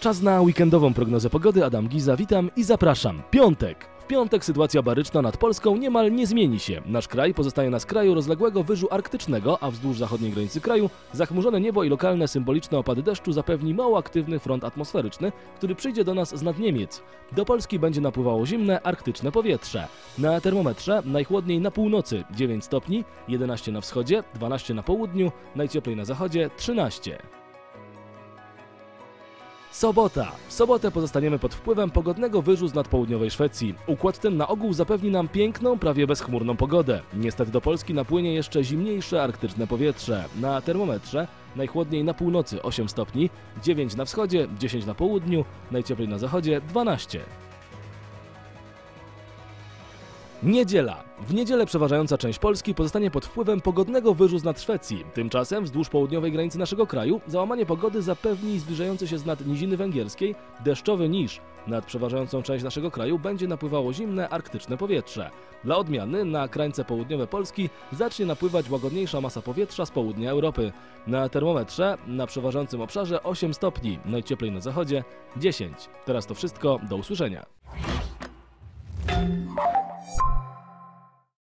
Czas na weekendową prognozę pogody. Adam Giza, witam i zapraszam. Piątek. Piątek sytuacja baryczna nad Polską niemal nie zmieni się. Nasz kraj pozostaje na skraju rozległego wyżu arktycznego, a wzdłuż zachodniej granicy kraju zachmurzone niebo i lokalne symboliczne opady deszczu zapewni mało aktywny front atmosferyczny, który przyjdzie do nas z nad Niemiec. Do Polski będzie napływało zimne, arktyczne powietrze. Na termometrze najchłodniej na północy 9 stopni, 11 na wschodzie, 12 na południu, najcieplej na zachodzie 13. Sobota. W sobotę pozostaniemy pod wpływem pogodnego wyżu z nadpołudniowej Szwecji. Układ ten na ogół zapewni nam piękną, prawie bezchmurną pogodę. Niestety do Polski napłynie jeszcze zimniejsze arktyczne powietrze. Na termometrze najchłodniej na północy 8 stopni, 9 na wschodzie, 10 na południu, najcieplej na zachodzie 12. Niedziela. W niedzielę przeważająca część Polski pozostanie pod wpływem pogodnego wyżu z nad Szwecji. Tymczasem wzdłuż południowej granicy naszego kraju załamanie pogody zapewni zbliżający się z nad niziny węgierskiej deszczowy niż. Nad przeważającą część naszego kraju będzie napływało zimne arktyczne powietrze. Dla odmiany na krańce południowe Polski zacznie napływać łagodniejsza masa powietrza z południa Europy. Na termometrze na przeważającym obszarze 8 stopni, najcieplej na zachodzie 10. Teraz to wszystko, do usłyszenia.